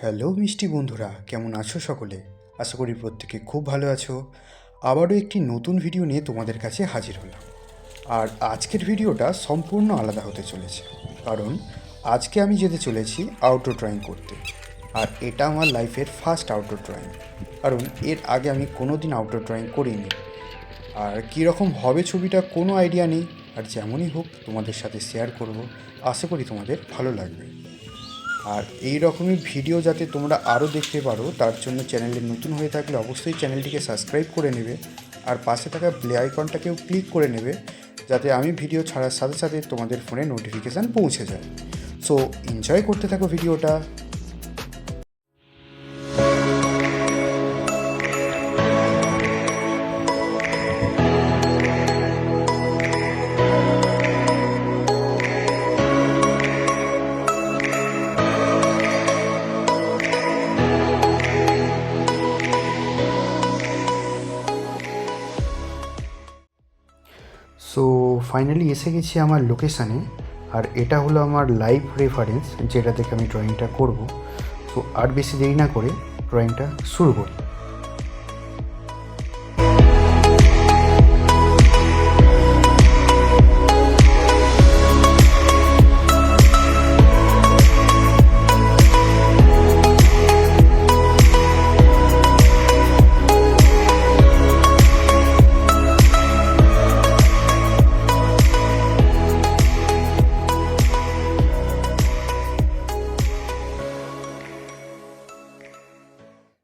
Hello মিষ্টি বন্ধুরা, কেমন আছো সকলে? আশা করি প্রত্যেকে খুব ভালো আছো। আবারও একটি নতুন ভিডিও নিয়ে তোমাদের কাছে হাজির হলাম। আর আজকের ভিডিওটা সম্পূর্ণ আলাদা হতে চলেছে। কারণ আজকে আমি যেতে চলেছি আউটডোর ড্রয়িং করতে। আর এটা আমার লাইফের ফার্স্ট আউটডোর ড্রয়িং কারণ এর আগে আমি কোনো দিন আউটডোর ড্রয়িং করিনি। আর কীরকম হবে ছবিটা কোনো আইডিয়া নেই। আর যেমনই হোক তোমাদের সাথে শেয়ার করব। আশা করি তোমাদের ভালো লাগবে। আর এই রকমই ভিডিও যাতে তোমরা আরও দেখতে পারো, তার জন্য চ্যানেলে নতুন হয়ে থাকলে অবশ্যই চ্যানেলটিকে সাবস্ক্রাইব করে নেবে আর পাশে থাকা প্লে আইকনটাকেও ক্লিক করে নেবে, যাতে আমি ভিডিও ছাড়ার সাথে সাথে তোমাদের ফোনে নোটিফিকেশান পৌঁছে যায়। সো এনজয় করতে থাকো ভিডিওটা সো ফাইনালি এসে গেছি আমার লোকেশানে আর এটা হলো আমার লাইভ রেফারেন্স যেটা থেকে আমি ড্রয়িংটা করব। তো আর বেশি দেরি না করে ড্রয়িংটা শুরু করি।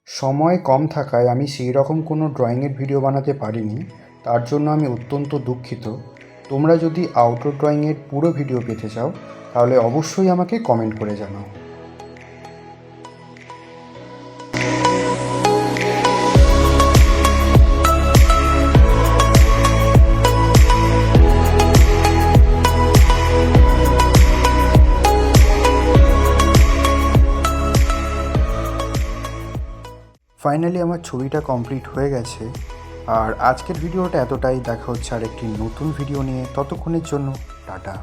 সময় কম থাকায় আমি সেই রকম কোনো ড্রয়িংয়ের ভিডিও বানাতে পারিনি। তার জন্য আমি অত্যন্ত দুঃখিত। তোমরা যদি আউটডোর ড্রয়িংয়ের পুরো ভিডিও পেতে চাও, তাহলে অবশ্যই আমাকে কমেন্ট করে জানাও। ফাইনালি আমার ছবিটা কমপ্লিট হয়ে গেছে। আর আজকের ভিডিওটা এতটাই। দেখা হচ্ছে আর একটি নতুন ভিডিও নিয়ে। ততক্ষণের জন্য, টাটা।